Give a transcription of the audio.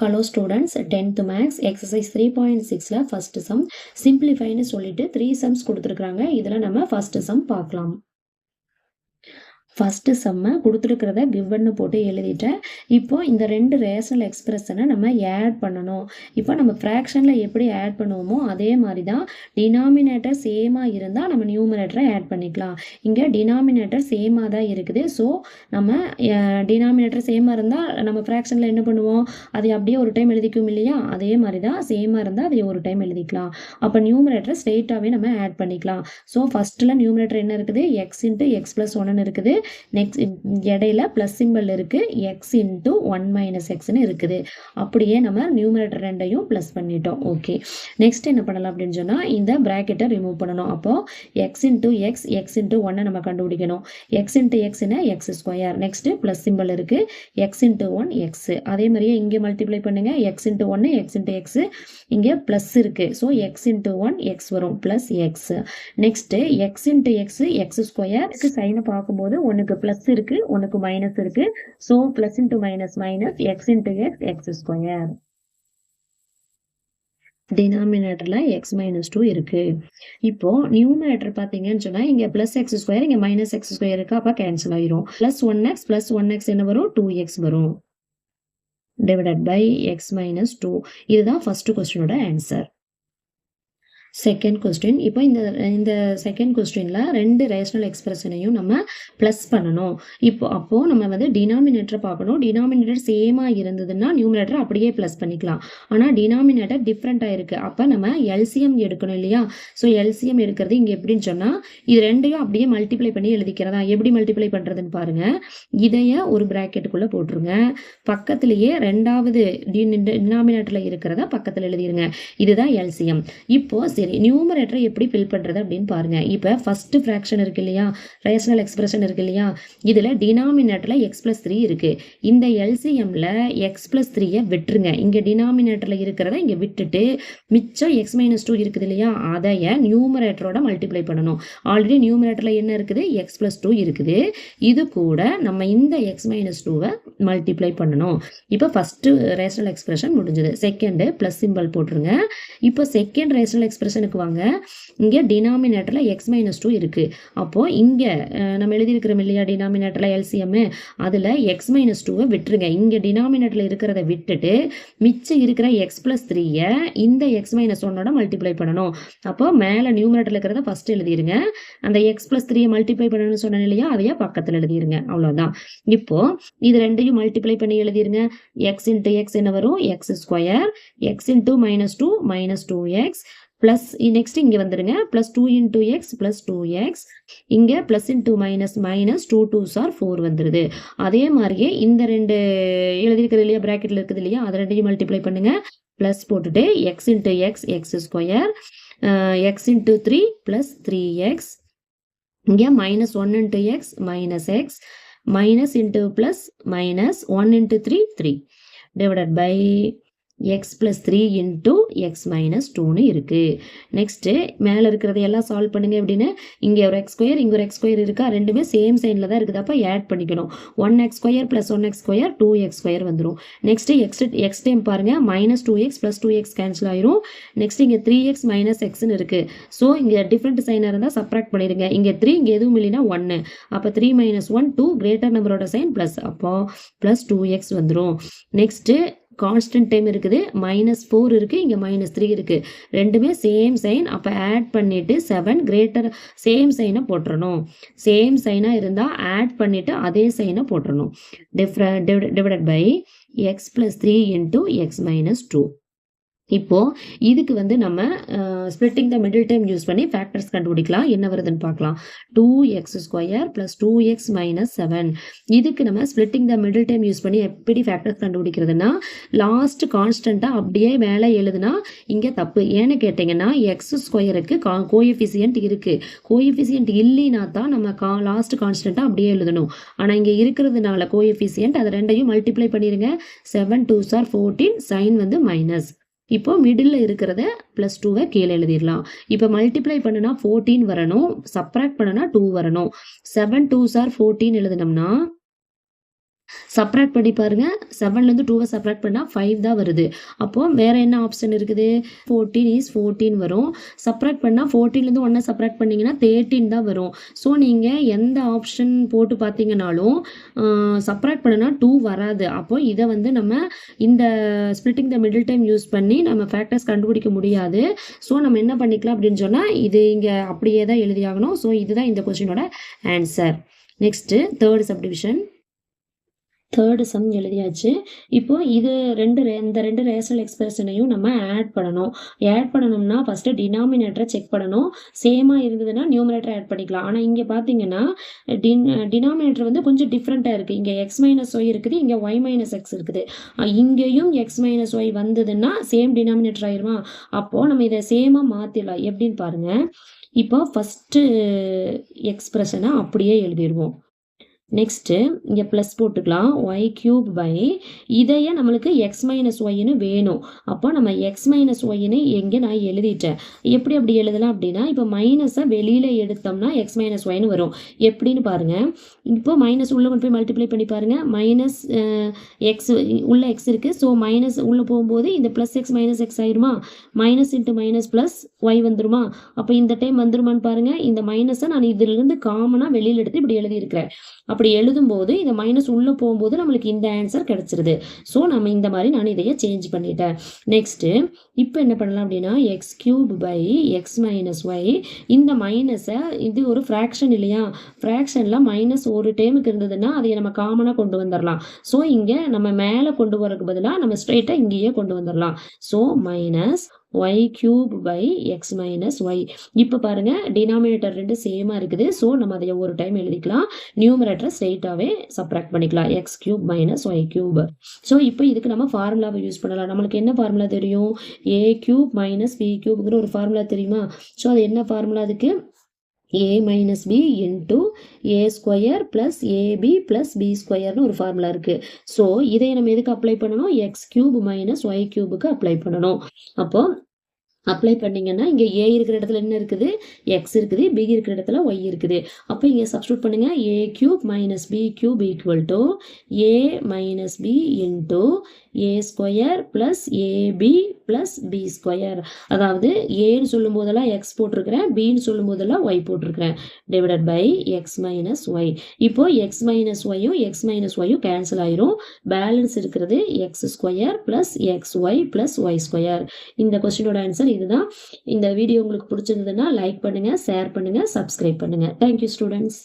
Hello students tenth maths exercise three point சிக்ஸில் first sum சிம்பிளிஃபைன்னு சொல்லிட்டு த்ரீ சம்ஸ் கொடுத்துருக்குறாங்க. இதில் நம்ம ஃபஸ்ட்டு சம் பார்க்கலாம். ஃபஸ்ட்டு செம்ம கொடுத்துருக்கிறத கிவ்வன்னு போட்டு எழுதிட்டேன். இப்போ இந்த ரெண்டு ரேஷனல் எக்ஸ்பிரஷனை நம்ம ஆட் பண்ணணும். இப்போ நம்ம ஃப்ராக்ஷனில் எப்படி ஆட் பண்ணுவோமோ அதே மாதிரி தான் டினாமினேட்டர் சேமாக இருந்தால் நம்ம நியூமினேட்டரை ஆட் பண்ணிக்கலாம். இங்கே டினாமினேட்டர் சேமாக தான் இருக்குது. ஸோ நம்ம டினாமினேட்டர் சேமாக இருந்தால் நம்ம ஃப்ராக்ஷனில் என்ன பண்ணுவோம்? அதை அப்படியே ஒரு டைம் எழுதிக்கும் இல்லையா? அதே மாதிரி தான் சேமாக இருந்தால் அதை ஒரு டைம் எழுதிக்கலாம். அப்போ நியூமினேட்டரை ஸ்ட்ரெயிட்டாகவே நம்ம ஆட் பண்ணிக்கலாம். ஸோ ஃபஸ்ட்டில் நியூமினேட்டர் என்ன இருக்குது? எக்ஸ் இன்ட்டு எக்ஸ் ப்ளஸ் ஒன்னு இருக்குது. நெக்ஸ்ட் இடையில ப்ளஸ் சிம்பிள் இருக்குது எக்ஸ் இன்ட்டு ஒன் மைனஸ் எக்ஸ்னு இருக்குது. அப்படியே நம்ம நியூமரேட்டர் ரெண்டையும் ப்ளஸ் பண்ணிட்டோம். ஓகே நெக்ஸ்ட் என்ன பண்ணலாம் அப்படின்னு சொன்னால் இந்த ப்ராக்கெட்டை ரிமூவ் பண்ணணும். அப்போது x into x x into ஒன்னை நம்ம கண்டுபிடிக்கணும். X into எக்ஸ்னா x square next plus simple இருக்குது எக்ஸ் இன்ட்டு ஒன் எக்ஸ் அதே மாதிரியே இங்கே மல்டிப்ளை பண்ணுங்கள் எக்ஸ் இன்ட்டு ஒன்று எக்ஸ் இன்ட்டு எக்ஸ் இங்கே ப்ளஸ் இருக்குது so x into one x வரும். Plus x next x into x x square சைனை பார்க்கும்போது ஒன்னுக்கு ப்ளஸ் இருக்குது ஒன்னுக்கு மைனஸ் இருக்குது so plus into minus minus x into x x square டினாமினேட்டரில் எக்ஸ் மைனஸ் டூ இருக்குது இப்போ நியூமினேட்டர் பார்த்தீங்கன்னு சொன்னால் இங்கே ப்ளஸ் எக்ஸ் ஸ்கொயர் இங்கே மைனஸ் எக்ஸ் ஸ்கொயர் இருக்கு. அப்போ கேன்சல் ஆயிரும். Plus one x plus one x என்ன வரும்? டூ எக்ஸ் வரும். Divided by x minus two இதுதான் ஃபர்ஸ்ட் கொஸ்டினோட ஆன்சர் செகண்ட் கொஸ்டின் இப்போ இந்த இந்த செகண்ட் கொஸ்டினில் ரெண்டு ரேஷனல் எக்ஸ்பிரஷனையும் நம்ம ப்ளஸ் பண்ணணும். இப்போ அப்போது நம்ம வந்து டினாமினேட்டரை பார்க்கணும். டினாமினேட்டர் சேமாக இருந்ததுன்னா நியூமினேட்டர் அப்படியே ப்ளஸ் பண்ணிக்கலாம். ஆனால் டினாமினேட்டர் டிஃப்ரெண்ட்டாக இருக்குது அப்போ நம்ம எல்சிஎம் எடுக்கணும் இல்லையா? ஸோ எல்சிஎம் எடுக்கிறது இங்கே எப்படின்னு சொன்னால் இது ரெண்டையும் அப்படியே மல்டிப்ளை பண்ணி எழுதிக்கிறதா? எப்படி மல்டிப்ளை பண்ணுறதுன்னு பாருங்கள் இதைய ஒரு ப்ராக்கெட்டுக்குள்ளே போட்டுருங்க. பக்கத்துலேயே ரெண்டாவது டினாமினேட்டரில் இருக்கிறத பக்கத்தில் எழுதிருங்க. இதுதான் எல்சிஎம் இப்போது சரி நியூமரேட்டரை எப்படி ஃபில் பண்ணுறது அப்படின்னு பாருங்கள் இப்போ ஃபஸ்ட்டு ஃப்ராக்ஷன் இருக்கு இல்லையா? ரேஷனல் எக்ஸ்பிரஷன் இருக்கு இல்லையா? இதில் டினாமினேட்டரில் எக்ஸ் ப்ளஸ் த்ரீ இருக்குது இந்த எல்சிஎம்மில் எக்ஸ் ப்ளஸ் த்ரீயை விட்டுருங்க. இங்கே டினாமினேட்டரில் இருக்கிறத இங்கே விட்டுட்டு மிச்சம் எக்ஸ் மைனஸ் டூ இருக்குது இல்லையா? அதைய நியூமரேட்டரோட மல்டிப்ளை பண்ணணும். ஆல்ரெடி நியூமரேட்டரில் என்ன இருக்குது? எக்ஸ் ப்ளஸ் டூ இருக்குது. இது கூட நம்ம இந்த எக்ஸ் மைனஸ் டூவை மல்டிப்ளை பண்ணணும். இப்போ ஃபஸ்ட்டு ரேஷனல் எக்ஸ்பிரஷன் முடிஞ்சது. செகண்டு ப்ளஸ் சிம்பிள் போட்டுருங்க. இப்போ செகண்ட் ரேஷனல் எக்ஸ்பிரஷன் எக்ஸ்பிரஷனுக்கு வாங்க. இங்கே டினாமினேட்டரில் எக்ஸ் மைனஸ் டூ இருக்குது அப்போது இங்கே நம்ம எழுதியிருக்கிறோம் இல்லையா டினாமினேட்டரில் எல்சிஎம்மு அதில் எக்ஸ் மைனஸ் டூவை விட்டுருங்க. இங்கே டினாமினேட்டரில் இருக்கிறத விட்டுட்டு மிச்சம் இருக்கிற எக்ஸ் ப்ளஸ் த்ரீயை இந்த எக்ஸ் மைனஸ் ஒன்னோட மல்டிப்ளை பண்ணணும். அப்போ மேலே நியூமினேட்டரில் இருக்கிறத ஃபஸ்ட்டு எழுதிருங்க. அந்த எக்ஸ் ப்ளஸ் த்ரீயை மல்டிப்ளை பண்ணணும்னு சொன்னேன் இல்லையா அதையே பக்கத்தில் எழுதிருங்க. அவ்வளோதான் இப்போது இது ரெண்டையும் மல்டிப்ளை பண்ணி எழுதிருங்க. எக்ஸ் இன்ட்டு எக்ஸ் என்ன வரும்? X square x into minus two minus two x plus next இங்கே வந்துடுங்க plus two into x plus two x இங்கே plus into minus minus two two sir four வந்துடுது அதே மாதிரியே இந்த ரெண்டு எழுதியிருக்கிறது இல்லையா? ப்ராக்கெட்டில் இருக்குது இல்லையா? அதை ரெண்டையும் மல்டிப்ளை பண்ணுங்கள் ப்ளஸ் போட்டுட்டு x into x x square x into three plus three x இங்கே minus one into x minus x minus into plus minus one into three three divided by x plus three into x minus டூன்னு இருக்குது next மேலே இருக்கிறத எல்லாம் solve பண்ணுங்க அப்படின்னு இங்கே ஒரு எக்ஸ் ஸ்கொயர் இங்கே ஒரு எக்ஸ் ஸ்கொயர் இருக்கா? ரெண்டுமே சேம் சைனில் தான் இருக்குது. அப்போ ஆட் பண்ணிக்கணும். One x square plus one x square two x square வந்துடும் நெக்ஸ்ட்டு எக்ஸ் எக்ஸ் டைம் பாருங்கள் minus two x plus two x cancel ஆயிரும். நெக்ஸ்ட் இங்கே த்ரீ எக்ஸ் மைனஸ் எக்ஸ்னு இருக்குது ஸோ இங்கே டிஃப்ரெண்ட் சைனாக இருந்தால் சப்ராக்ட் பண்ணிடுங்க. இங்கே த்ரீ இங்கே எதுவும் இல்லைன்னா ஒன்று அப்போ three minus one two greater நம்பரோட சைன் ப்ளஸ் அப்போ ப்ளஸ் டூ எக்ஸ் வந்துடும் நெக்ஸ்ட்டு கான்ஸ்டன்ட் டைம் இருக்குது. மைனஸ் ஃபோர் இருக்குது இங்கே மைனஸ் த்ரீ இருக்குது ரெண்டுமே சேம் சைன் அப்போ ஆட் பண்ணிவிட்டு செவன் கிரேட்டர் சேம் சைனை போட்டுறணும். சேம் சைனாக இருந்தால் ஆட் பண்ணிவிட்டு அதே சைனை போட்டுறணும். Different divided by x plus three into x minus two இப்போது இதுக்கு வந்து நம்ம splitting the middle time use பண்ணி ஃபேக்டர்ஸ் கண்டுபிடிக்கலாம். என்ன வருதுன்னு பார்க்கலாம். Two x square plus two x minus seven இதுக்கு நம்ம splitting the middle time use பண்ணி எப்படி ஃபேக்டர்ஸ் கண்டுபிடிக்கிறதுனா லாஸ்ட் கான்ஸ்டண்ட்டாக அப்படியே மேலே எழுதுனா இங்கே தப்பு. ஏன்னு கேட்டிங்கன்னா எக்ஸ் ஸ்கொயருக்கு கா கோஎஃபிசியன்ட் இருக்குது கோஎஃபிசியன்ட் இல்லைனா தான் நம்ம கா லாஸ்ட் கான்ஸ்டண்ட்டாக அப்படியே எழுதணும். ஆனால் இங்கே இருக்கிறதுனால கோஎஃபிசியன்ட் அதை ரெண்டையும் மல்டிப்ளை பண்ணிடுங்க seven two sir fourteen sign வந்து மைனஸ் இப்போ மிடில் இருக்கிறத ப்ளஸ் டூவை கீழே எழுதிடலாம். இப்போ மல்டிப்ளை பண்ணுனா ஃபோர்டீன் வரணும் சப்ராக்ட் பண்ணுனா டூ வரணும். செவன் டூ சார் ஃபோர்டீன் எழுதினோம்னா சப்ராக்ட் பண்ணி பாருங்க. செவன்லேருந்து டூவை சப்ராக்ட் பண்ணால் ஃபைவ் தான் வருது. அப்போது வேற என்ன ஆப்ஷன் இருக்குது? ஃபோர்டீன் இஸ் ஃபோர்டீன் வரும். சப்ராக்ட் பண்ணால் ஃபோர்டீன்லேருந்து ஒன்றை சப்ராக்ட் பண்ணிங்கன்னா தேர்ட்டீன் தான் வரும். ஸோ நீங்கள் எந்த ஆப்ஷன் போட்டு பார்த்தீங்கனாலும் சப்ராக்ட் பண்ணினா டூ வராது. அப்போ இதை வந்து நம்ம இந்த splitting the middle time use பண்ணி நம்ம ஃபேக்டர்ஸ் கண்டுபிடிக்க முடியாது. ஸோ நம்ம என்ன பண்ணிக்கலாம் அப்படின்னு சொன்னால் இது இங்கே அப்படியே தான் எழுதியாகணும். ஸோ இதுதான் இந்த கொஸ்டினோட answer next third subdivision third sum எழுதியாச்சு. இப்போ இது ரெண்டு ரே- இந்த ரெண்டு ரேஷனல் எக்ஸ்பிரஷனையும் நம்ம ஆட் பண்ணணும். ஆட் பண்ணணும்னா ஃபஸ்ட்டு டினாமினேட்டரை செக் பண்ணணும். சேமாக இருந்ததுன்னா நியூமரேட்டரை ஆட் பண்ணிக்கலாம். ஆனால் இங்கே பார்த்தீங்கன்னா டின் டினாமினேட்டர் வந்து கொஞ்சம் டிஃப்ரெண்ட்டாக இருக்குது இங்கே எக்ஸ் மைனஸ் ஒய் இருக்குது இங்கே ஒய் மைனஸ் எக்ஸ் இருக்குது. இங்கேயும் எக்ஸ் மைனஸ் ஒய் வந்ததுன்னா சேம் டினாமினேட்டர் ஆயிருமா? அப்போது நம்ம இதை சேமாக மாற்றிடலாம் எப்படின்னு பாருங்கள் இப்போ ஃபஸ்ட்டு எக்ஸ்பிரஷனை அப்படியே எழுதிடுவோம். நெக்ஸ்ட்டு இங்கே ப்ளஸ் போட்டுக்கலாம். ஒய் கியூப் பை இதையே நம்மளுக்கு எக்ஸ் மைனஸ் ஒய்னு வேணும். அப்போ நம்ம எக்ஸ் மைனஸ் ஒய்னு எங்கே நான் எழுதிட்டேன். எப்படி அப்படி எழுதலாம் அப்படின்னா இப்போ மைனஸை வெளியில் எடுத்தோம்னா எக்ஸ் மைனஸ் ஒய்னு வரும். எப்படின்னு பாருங்கள் இப்போ மைனஸ் உள்ளே கொண்டு போய் மல்டிப்ளை பண்ணி பாருங்கள் மைனஸ் எக்ஸ் உள்ள எக்ஸ் இருக்குது ஸோ மைனஸ் உள்ளே போகும்போது இந்த ப்ளஸ் எக்ஸ் மைனஸ் எக்ஸ் ஆயிருமா? Minus into minus plus y வந்துருமா? அப்போ இந்த டைம் வந்துருமான்னு பாருங்கள் இந்த மைனஸை நான் இதிலிருந்து காமனாக வெளியில் எடுத்து இப்படி எழுதியிருக்கிறேன். அப்படி எழுதும்போது இந்த மைனஸ் உள்ளே போகும்போது நம்மளுக்கு இந்த ஆன்சர் கிடச்சிருது. ஸோ நம்ம இந்த மாதிரி நான் இதையே சேஞ்ச் பண்ணிட்டேன். நெக்ஸ்ட்டு இப்போ என்ன பண்ணலாம் அப்படின்னா x cube by x minus y இந்த மைனஸை இது ஒரு ஃப்ராக்ஷன் இல்லையா? ஃப்ராக்ஷனில் மைனஸ் ஒரு டைமுக்கு இருந்ததுன்னா அதை நம்ம காமனாக கொண்டு வந்துடலாம் ஸோ இங்கே நம்ம மேலே கொண்டு வரக்கு பதிலாக நம்ம ஸ்ட்ரெயிட்டாக இங்கேயே கொண்டு வந்துடலாம் so minus y cube by x minus y இப்போ பாருங்கள் டினாமினேட்டர் ரெண்டு சேமாக இருக்குது. ஸோ நம்ம அதை ஒரு டைம் எழுதிக்கலாம். நியூமரேட்டரை ஸ்ட்ரெயிட்டாகவே சப்ராக்ட் பண்ணிக்கலாம். X cube minus y cube so இப்போ இதுக்கு நம்ம ஃபார்முலாவை யூஸ் பண்ணலாம். நம்மளுக்கு என்ன ஃபார்முலா தெரியும்? ஏ கியூப் மைனஸ் பி கியூப்ங்கிற ஒரு ஃபார்முலா தெரியுமா? ஸோ அது என்ன ஃபார்முலா அதுக்கு? A minus b into a square plus ab plus b ஸ்கொயர்னு ஒரு ஃபார்முலா இருக்குது ஸோ இதை நம்ம எதுக்கு அப்ளை பண்ணணும்? எக்ஸ் கியூப் மைனஸ் ஒய் கியூபுக்கு அப்ளை பண்ணணும். அப்போது அப்ளை பண்ணிங்கன்னா இங்கே ஏ இருக்கிற இடத்துல என்ன இருக்குது? எக்ஸ் இருக்குது பி இருக்கிற இடத்துல ஒய் இருக்குது. அப்போ இங்கே சப்ஸ்டியூட் பண்ணுங்க. A cube minus b cube equal to a minus b into a square plus ab plus b square அதாவது ஏன்னு சொல்லும் போதெல்லாம் எக்ஸ் போட்டிருக்கிறேன் பின்னு சொல்லும் போதெல்லாம் ஒய் போட்டிருக்கிறேன். Divided by x minus y இப்போ எக்ஸ் மைனஸ் ஒய்யும் எக்ஸ் மைனஸ் ஒய்யும் கேன்சல் ஆயிரும். பேலன்ஸ் இருக்கிறது x square plus x y plus y square இந்த கொஸ்டினோட ஆன்சர் இதுதான். இந்த வீடியோ உங்களுக்கு பிடிச்சிருந்ததுன்னா லைக் பண்ணுங்க ஷேர் பண்ணுங்க சப்ஸ்கிரைப் பண்ணுங்க. Thank you students